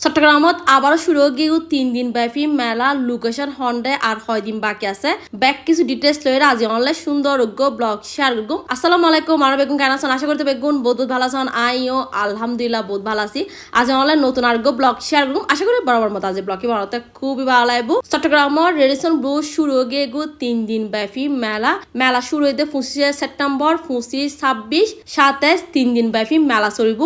চট্টগ্রামত আবার শুরু হয়ে গিয়েও তিন দিন ব্যাপী মেলা লোকেশন হন্ডে আর ছয় দিন বাকি আছে। ব্যাক কিছু ডিটেলস লয়ে আজি অনলাইন সুন্দর উগ্গ ব্লগ শেয়ার করব। আসসালামু আলাইকুম আমার বেগুন কেন আছেন? আশা করতে বেগুন বহুত ভালো আছেন। আইও আলহামদুলিল্লাহ বহুত ভালো আছি। আজ অনলাইন নতুন আর ব্লগ শেয়ার করব। আশা করি বরাবর মতো আজি ব্লগে বানাতে খুবই ভালো লাগবো। চট্টগ্রামর রেডিসন ব্লু শুরু হয়ে গিয়ে তিন দিন ব্যাপী মেলা। মেলা শুরু হইতে পঁচিশে সেপ্টেম্বর, পঁচিশ, ছাব্বিশ, সাতাইশ, তিন দিন ব্যাপী মেলা চলিব।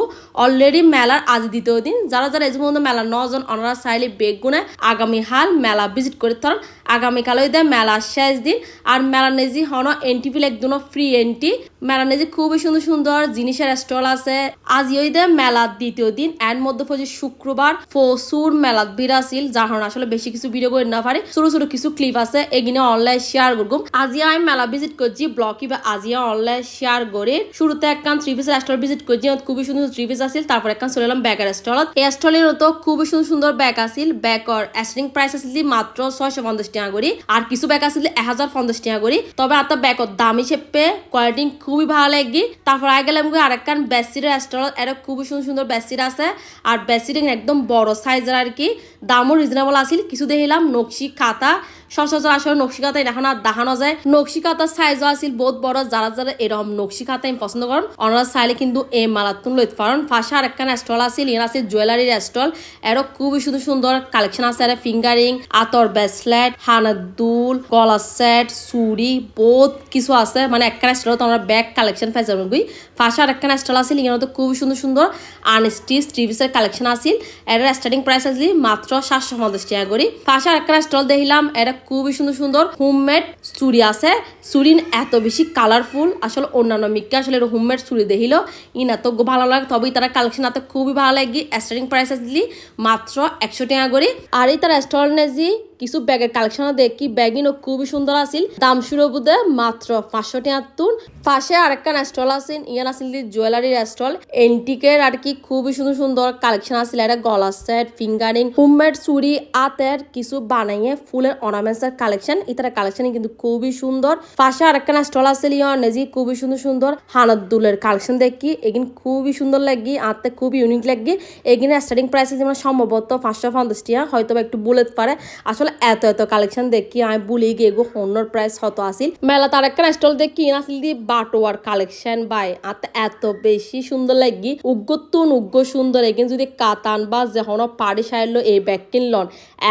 অলরেডি মেলার আজ দ্বিতীয় দিন। যারা যারা যে পর্যন্ত মেলা নজন অনারা চাইলে বেগুনে আগামী হাল মেলা ভিজিট করে তখন আগামীকাল ওই দেয় মেলা শেষ দিন। আর মেলা নেজি হন এন্ট্রি ফিল একদম ফ্রি এন্ট্রি মেলা নেজি খুবই সুন্দর সুন্দর জিনিসের স্টল আছে। আজ দেয় মেলার দ্বিতীয় দিন। এর মধ্যে পড়ছে শুক্রবার ফসুর মেলাত বিরাছিল যার কারণে আসলে বেশি কিছু ভিডিও করে না পারি। ছোট ছোট কিছু ক্লিপ আছে এগিনে অনলাইন শেয়ার করব। আজিয়া আমি মেলা ভিজিট করছি ব্লকি বা আজিয়া অনলাইন শেয়ার করে। শুরুতে একখান থ্রি পিসের স্টল ভিজিট করছি, খুবই সুন্দর থ্রি পিস আছিল। তারপর একখান চলে এলাম ব্যাগের স্টল এই স্টলের তো খুবই সুন্দর সুন্দর ব্যাগ আছিল। ব্যাগর অ্যাস্টিং প্রাইস আসিল মাত্র ছয়শো পঞ্চাশ টাকা করে আর কিছু ব্যাগ আছিল এক হাজার পঞ্চাশ টাকা করে তবে আর ব্যাগর দামি হিসেবে কোয়ালিটি খুবই ভালো লাগি। তারপর আগে গেলাম গিয়ে আরেকখান বেসির স্টলত এটা খুবই সুন্দর সুন্দর বেসির আছে। আর বেসির একদম বড় সাইজের আর কি। দামও রিজনেবল আসিল কিছু দেখিলাম নকশি খাতা সচরাচর আসলে নকশি খাতা এখন আর দেখানো যায় নকশি খাতার সাইজও আছিল বহুত বড় যারা যারা এরকম নকশি আমি পছন্দ করেন ওনারা চাইলে কিন্তু এই মালাতুন লইতে পারেন ফাঁসা আর একখান স্টল আছিল ইয়ান আছে জুয়েলারির স্টল এরও খুবই সুন্দর সুন্দর কালেকশন আছে আর ফিঙ্গারিং আতর ব্রেসলেট হানার দুল গলার সেট চুড়ি বহুত কিছু আছে। মানে একখান স্টলত আমরা ব্যাগ কালেকশন পাই যাবেন গুই ফাঁসা আর একখান স্টল আছিল ইয়ান তো খুবই সুন্দর সুন্দর আনস্টিচ ত্রিভিসের কালেকশন আছিল। এর স্টার্টিং প্রাইস আছিল মাত্র সাতশো পঞ্চাশ টাকা করে ফাঁসা আর একখান স্টল দেখিলাম এটা খুবই সুন্দর সুন্দর হোমমেড চুড়ি আছে। চুড়ি এত বেশি কালারফুল আসলে অন্যান্য মিক্কা আসলে হোমমেড চুড়ি দেখিল। ইন এত ভালো লাগে, তবেই তারা কালেকশন এত খুবই ভালো লাগে। স্টার্টিং প্রাইস আসলি মাত্র একশো টাকা করে। আর এই তারা স্টল যে কিছু ব্যাগের কালেকশন দেখি। ব্যাগিনও খুবই সুন্দর আছিল। দাম শুরু বুধে মাত্র পাঁচশো তুন পাশে আরেকটা স্টল আছিল ইয়ান আছিল জুয়েলারির স্টল এন্টিকের আর কি খুবই সুন্দর সুন্দর কালেকশন আছিল। এটা গলা সেট ফিঙ্গারিং হোমমেড চুড়ি, আতের কিছু বানাইয়ে ফুলের অর্নামেন্টস এর কালেকশন ইতার কালেকশন কিন্তু খুবই সুন্দর। পাশে আরেকটা স্টল আছিল ইয়ান নেজি, খুবই সুন্দর সুন্দর হানাত দুলের কালেকশন দেখি। এগিন খুবই সুন্দর লাগি, আতে খুবই ইউনিক লাগি। এগিনে স্টার্টিং প্রাইস যেমন সম্ভবত পাঁচশো পঞ্চাশ টাকা হয়তো একটু বুলেট পারে। আসলে এত এত কালেকশন দেখি, আমি ভুলে গিয়ে গো, অন্যর প্রাইস হত আসিল। মেলা তার একটা স্টল দেখি আসিল দি বাটোয়ার কালেকশন বাই আর এত বেশি সুন্দর লাগি উগ্গতুন উগ্গ সুন্দর। এগিন যদি কাতান বা যখন পাড়ি সাইলো এই ব্যাগ কিনলন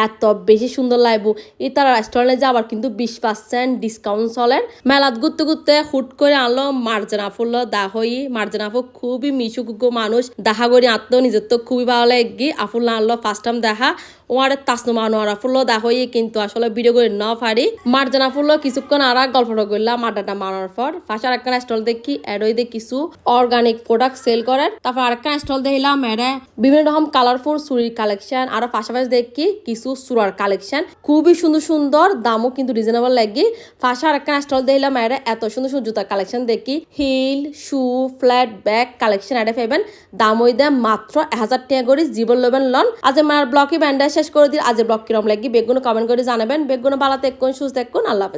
এত বেশি সুন্দর লাগবো। এই তার রেস্টুরেন্টে যাবার কিন্তু বিশ পার্সেন্ট ডিসকাউন্ট চলেন মেলাত ঘুরতে ঘুরতে হুট করে আনলো মার্জনা ফুল দাহই। মার্জনা ফুল খুবই মিশু মানুষ। দেখা করি আত্ম নিজের তো খুবই ভালো লাগে। আফুল আনলো ফার্স্ট টাইম দেখা ওয়ারে মানুয়ারা ফুল দাহই কিন্তু আসলে ভিডিও করে না পারি। মার্জনা ফুল কিছুক্ষণ আর গল্পটা করলাম আড্ডাটা মারার পর ফার্স্ট আর একটা স্টল দেখি এডই দিয়ে কিছু অর্গানিক প্রোডাক্ট সেল করেন তারপর আরেকটা স্টল দেখলাম, এরা বিভিন্ন রকম কালারফুল চুরির কালেকশন আরও পাশাপাশি দেখি কিছু চুরার কালেকশন খুবই সুন্দর সুন্দর, দামও কিন্তু রিজনেবল লাগি। ফাঁসা আর একটা স্টল দেখলাম, এরা এত সুন্দর সুন্দর জুতার কালেকশন দেখি। Heel shoe flat bag collection এরা পাইবেন দাম ওই দেয় মাত্র এক হাজার টাকা করে জীবন লবেন লন আজ আমার ব্লকে ব্যান্ডাজ শেষ করে দিন আজ ব্লগ কিরম লাগি, বেগুন কমেন্ট করে জানাবেন। বেগুন বালাতে এক সুস্থ কোন আল্লাহ হাফেজ।